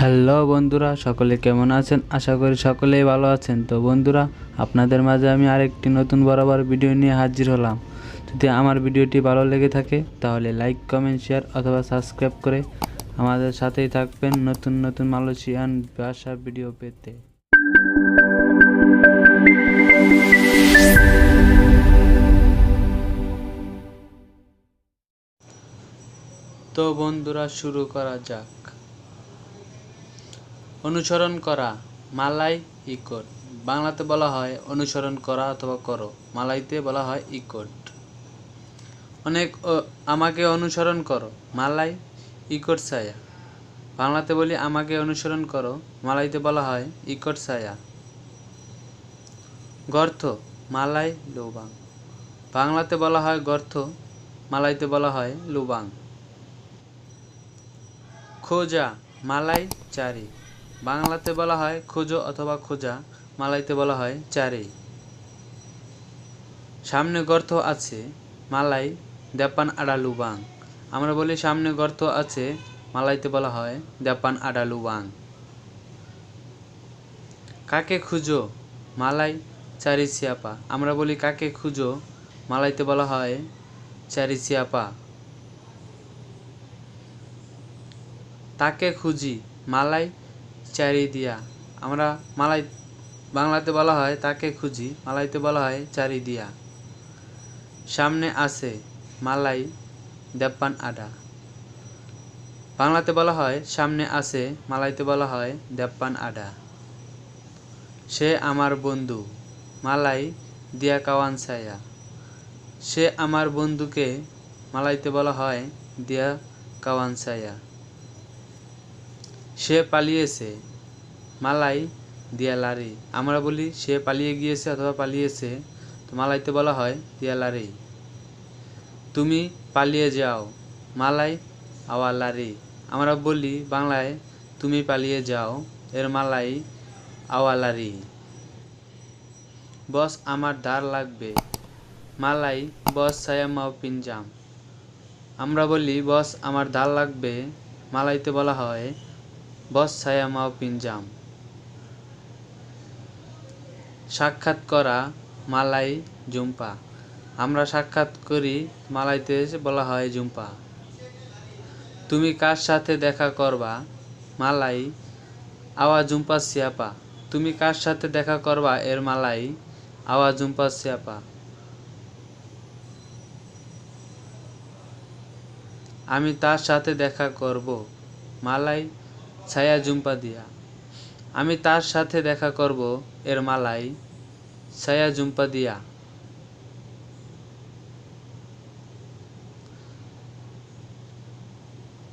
Hello বন্ধুরা, সকলে কেমন আছেন? আশা করি সকলেই ভালো আছেন। তো বন্ধুরা, আপনাদের মাঝে আমি আরেকটি নতুন বরাবর ভিডিও নিয়ে হাজির হলাম। যদি আমার ভিডিওটি ভালো লেগে থাকে, তাহলে লাইক, কমেন্ট, শেয়ার অথবা সাবস্ক্রাইব করে আমাদের সাথেই থাকবেন নতুন নতুন মালয়েশিয়ান ভাষার ভিডিও পেতে। তো বন্ধুরা, শুরু করা যাক। অনুসরণ করা, মালাই ইকট। বাংলাতে বলা হয় অনুসরণ করা অথবা করো। মালাইতে বলা হয় ইকট। অনেক আমাকে অনুসরণ করো, মালাই ইকট সায়া বাংলাতে বলি আমাকে অনুসরণ করো, মালাইতে বলা হয় ইকট সায়া গর্ত মালাই লুবাং। বাংলাতে বলা হয় গর্থ, মালাইতে বলা হয় লুবাং। খোজা, মালাই চারি। বাংলাতে বলা হয় খোঁজো অথবা খোঁজা, মালাইতে বলা হয় চারি। সামনে গর্ত আছে, মালাই দেপান আডা লুবাং। আমরা বলি সামনে গর্ত আছে, মালাইতে বলা হয় দেপান আডা লুবাং। কাকে খুঁজো? মালাই, চারি সিয়াপা। আমরা বলি কাকে খুঁজো? মালাইতে বলা হয় চারি সিয়াপা। তাকে খুঁজি, মালাই চারি দিয়া আমরা মালাই বাংলাতে বলা হয়, তাকে খুঁজি, মালাইতে বলা হয় চারি দিয়া সামনে আছে মালাই দেপ্পান আডা বাংলাতে বলা হয়, সামনে আছে মালাইতে বলা হয় দেপ্পান আডা সে আমার বন্ধু, মালাই দিয়া কাওয়ান ছায়া। সে আমার বন্ধুকে মালাইতে বলা হয় দিয়া কাওয়ান ছায়া। সে পালিয়েছে। মালাই দিয়া লারি আমরা বলি, সে পালিয়ে গিয়েছে অথবা পালিয়েছে। তো মালাইতে বলা হয় দিয়া লারি তুমি পালিয়ে যাও, মালাই আওয়া লারি আমরা বলি, বাংলায়, তুমি পালিয়ে যাও, এর মালাই আওয়া লারি বস, আমার দার লাগবে। মালাই, বস ছায়া মাও পিনজাম আমরা বলি, বস, আমার দাল লাগবে। মালাইতে বলা হয় বস ছায়া মাও পিনজাম। সাক্ষাৎ করা মালাই জুম্পা। আমরা সাক্ষাৎ করি মালাইতে বলা হয় জুম্পা। তুমি কার সাথে দেখা করবা? মালাই। আওয়া জুম্পা সিয়াপা। তুমি কার সাথে দেখা করবা এর মালাই? আওয়া জুম্পা সিয়াপা। আমি তার সাথে দেখা করব। মালাই ছায়া জুম্পা দিয়া। আমি তার সাথে দেখা করব এর মালাই, ছায়া জুম্পা দিয়া।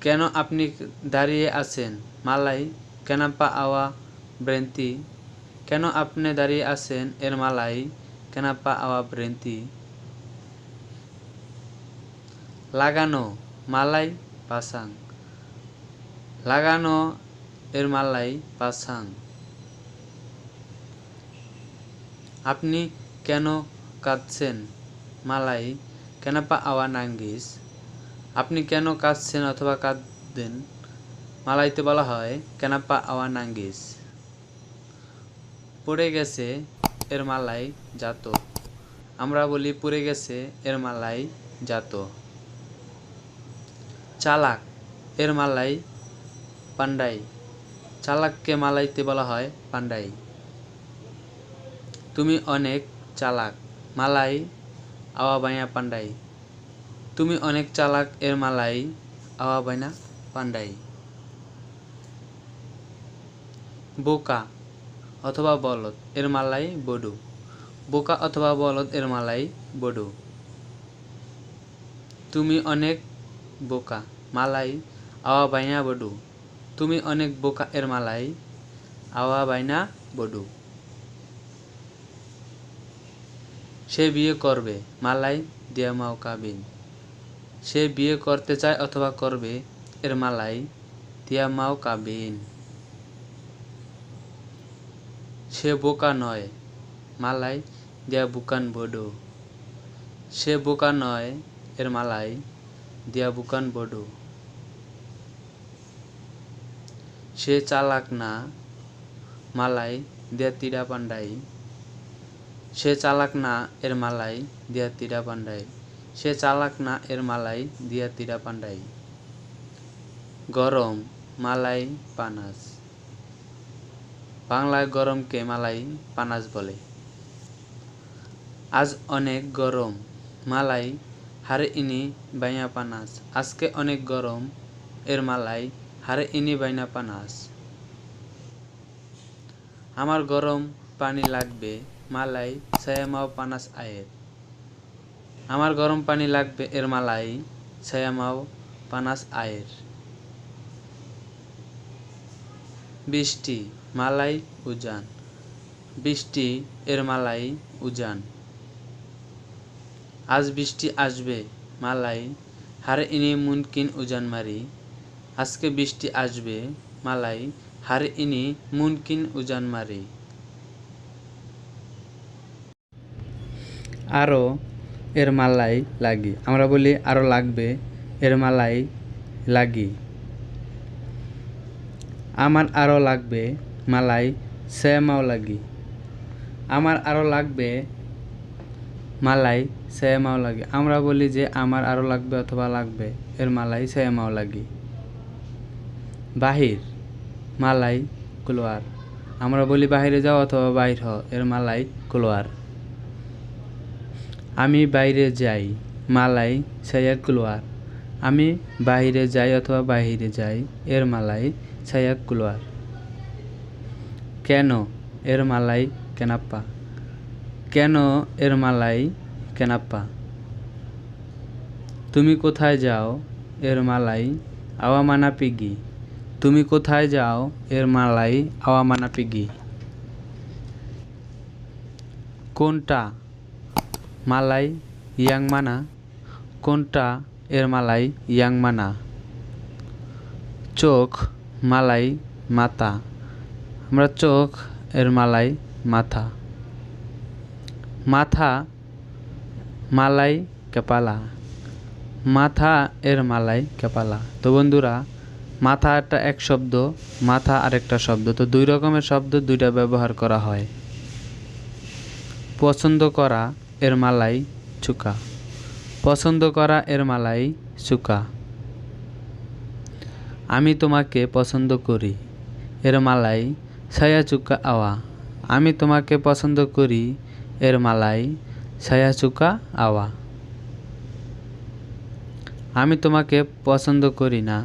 কেন আপনি দাঁড়িয়ে আছেন? মালাই কেনাপা আওয়া ব্রেন্তি। কেন আপনি দাঁড়িয়ে আছেন এর মালাই কেনাপা আওয়া ব্রেন্তি? লাগানো, মালাই পাসাং লাগানো এর মালাই পাসাং আপনি কেন কাঁদছেন? মালাই কেনাপা আওয়া নাঙ্গিস। আপনি কেন কাঁদছেন অথবা কাঁদবেন মালাইতে বলা হয়, কেনাপা আওয়া নাঙ্গিস। পড়ে গেছে এর মালাই জাত। আমরা বলি, পড়ে গেছে এর মালাই জাত। চালাক, এর মালাই পান্ডাই চালাককে মালাইতে বলা হয় পান্ডাই তুমি অনেক চালাক, মালাই, আওয়া বাইনা পান্ডাই তুমি অনেক চালাক, এর মালাই, আওয়া বাইনা পান্ডাই বোকা অথবা বলদ, এর মালাই বডু। বোকা অথবা বলদ, এর মালাই বডু। তুমি অনেক বোকা, মালাই, আওয়া বাইনা বডু। তুমি অনেক বোকা এর মালাই, আওয়া বাইনা বডু। সে বিয়ে করবে, মালাই দিয়া মাও কাবিন সে বিয়ে করতে চায় অথবা করবে, এর মালাই দিয়া মাও কাবিন সে বোকা নয়, মালাই দিয়া বুকান বডু। সে বোকা নয়, এর মালাই দিয়া বুকান বডু। সে চালাক না, মালাই দিয়া তিরা পান্ডাই সে চালাক না, এর মালাই দিয়া তিরা পান্ডাই সে চালাক না, এর মালাই দিয়া তিরা পান্ডাই গরম মালাই পানাস। বাংলায় গরমকে মালাই পানাস বলে। আজ অনেক গরম, মালাই হারে ইনি বাইয়া পানাস। আজকে অনেক গরম, এর মালাই হারে ইনি বাইনা পানাস। আমার গরম পানি লাগবে, মালাই ছায়ামাও পানাস আয়ের আমার গরম পানি লাগবে এর মালাই ছায়ামাও পানাস আয়ের বৃষ্টি, মালাই উজান। বৃষ্টি, এর মালাই উজান। আজ বৃষ্টি আসবে, মালাই হারে ইনি মুনকিন উজান মারি। আজকে বৃষ্টি আসবে, মালাই, হারে ইনি মুনকিন উজান মারি। আরও এর মালাই লাগি। আমরা বলি আরও লাগবে এর মালাই লাগি। আমার আরও লাগবে মালাই শ্যামাও লাগি। আমার আরও লাগবে মালাই শ্যামাও লাগে। আমরা বলি যে আমার আরও লাগবে অথবা লাগবে এর মালাই শ্যামাও লাগি। বাহির, মালাই, কুলোয়ার। আমরা বলি বাহিরে যাও অথবা বাইর হ এর মালাই, কুলোয়ার। আমি বাইরে যাই, মালাই ছায়া কুলোয়ার। আমি বাহিরে যাই অথবা বাহিরে যাই, এর মালাই ছায়া কুলোয়ার। কেন এর মালাই, কেনাপ্পা? কেন এর মালাই, কেনাপ্পা? তুমি কোথায় যাও, এর মালাই আওয়া মানা পিগি তুমি কোথায় যাও? এর মালাই, আওয়া মানা পিগি। কোনটা? মালাই, ইয়াং মানা। কোনটা? এর মালাই, ইয়াং মানা। চোখ, মালাই মাথা আমরা চোখ, এর মালাই, মাথা। মাথা, মালাই, কেপালা। মাথা, এর মালাই, কেপালা। তো বন্ধুরা মাথা একটা এক শব্দ, মাথা আরেকটা শব্দ। তো দুই রকমের শব্দ দুইটা ব্যবহার করা হয়। পছন্দ করা, এর মালাই চুকা। পছন্দ করা, এর মালাই চুকা। আমি তোমাকে পছন্দ করি, এর মালাই ছায়া চুকা আওয়া। আমি তোমাকে পছন্দ করি, এর মালাই ছায়া চুকা আওয়া। আমি তোমাকে পছন্দ করি না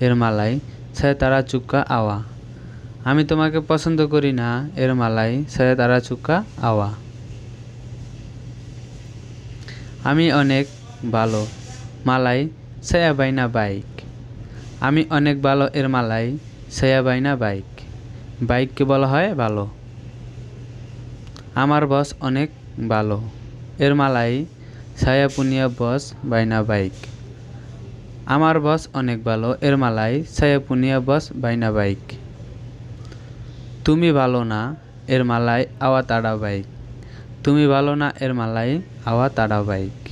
এর মালাই ছায়া তারা চুক্কা আওয়া। আমি তোমাকে পছন্দ করি না এর মালাই ছায়া তারা চুক্কা আওয়া। আমি অনেক ভালো মালাই ছায়া বাইনা বাইক। আমি অনেক ভালো এর মালাই ছায়া বাইনা বাইক। বাইককে বলা হয় ভালো। আমার বস অনেক ভালো এর মালাই ছায়া পুনিয়া বস বাইনা বাইক। আমার বস অনেক ভালো, এর মালাই ছায়া পুনিয়া বস বাইনা বাইক। তুমি ভালো না, এর মালাই আওয়া তাড়া বাইক। তুমি ভালো না, এর মালাই আওয়া তাড়া বাইক।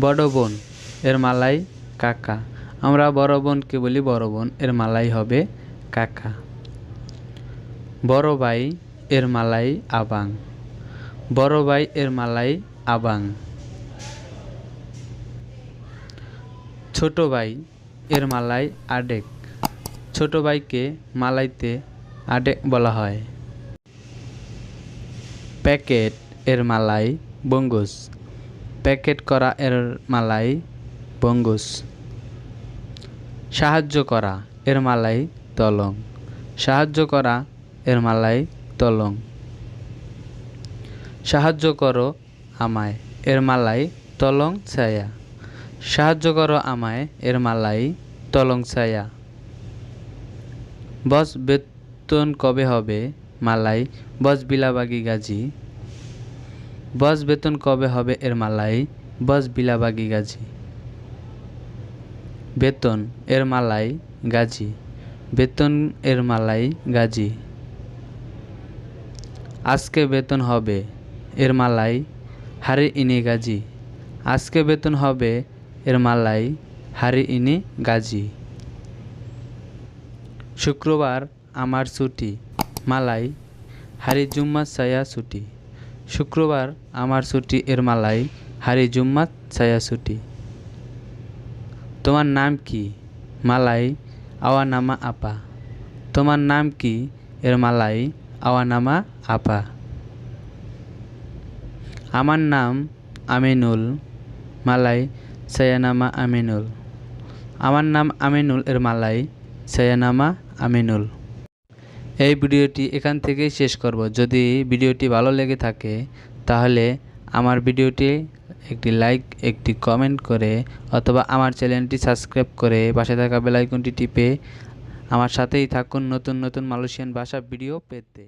বড় বোন, এর মালাই কাকা। আমরা বড় বোনকে বলি বড় বোন, এর মালাই হবে কাকা। বড় ভাই, এর মালাই আবাং। বড় ভাই, এর মালাই আবাং। ছোট ভাই এর মালাই আডেক। ছোট ভাইকে মালাইতে আডেক বলা হয়। প্যাকেট এর মালাই বঙ্গুস। প্যাকেট করা এর মালাই বঙ্গুস। সাহায্য করা এর মালাই তলং। সাহায্য করা এর মালাই তলং। সাহায্য করো আমায়, এর মালাই তলং ছায়া। সাহায্য করো আমায়, এর মালাই, তলং ছায়া। বস বেতন কবে হবে, মালাই? বস বিলাবাগি গাজী। বস বেতন কবে হবে, এর মালাই? বস বিলাবাগি গাজী। বেতন, এর মালাই, গাজী। বেতন, এর মালাই, গাজী। আজকে বেতন হবে, এর মালাই, হারে ইনি গাজী। আজকে বেতন হবে এর মালাই হারে ইনি গাজী। শুক্রবার আমার ছুটি মালাই হারি জুম্মাত ছায়া ছুটি। শুক্রবার আমার ছুটি এর মালাই হারি জুম্মাত ছায়া ছুটি। তোমার নাম কি? মালাই আওয়া নামা আপা। তোমার নাম কি? এর মালাই আওয়া নামা আপা। আমার নাম আমিনুল। মালাই সায়ানামা আমিনুল। আমার নাম আমিনুল এর মালাই, সায়ানামা আমিনুল। এই ভিডিওটি এখান থেকেই শেষ করব। যদি ভিডিওটি ভালো লেগে থাকে, তাহলে আমার ভিডিওটি একটি লাইক, একটি কমেন্ট করে, অথবা আমার চ্যানেলটি সাবস্ক্রাইব করে পাশে থাকা বেলাইকনটি টিপে আমার সাথেই থাকুন নতুন নতুন মালয়েশিয়ান ভাষা ভিডিও পেতে।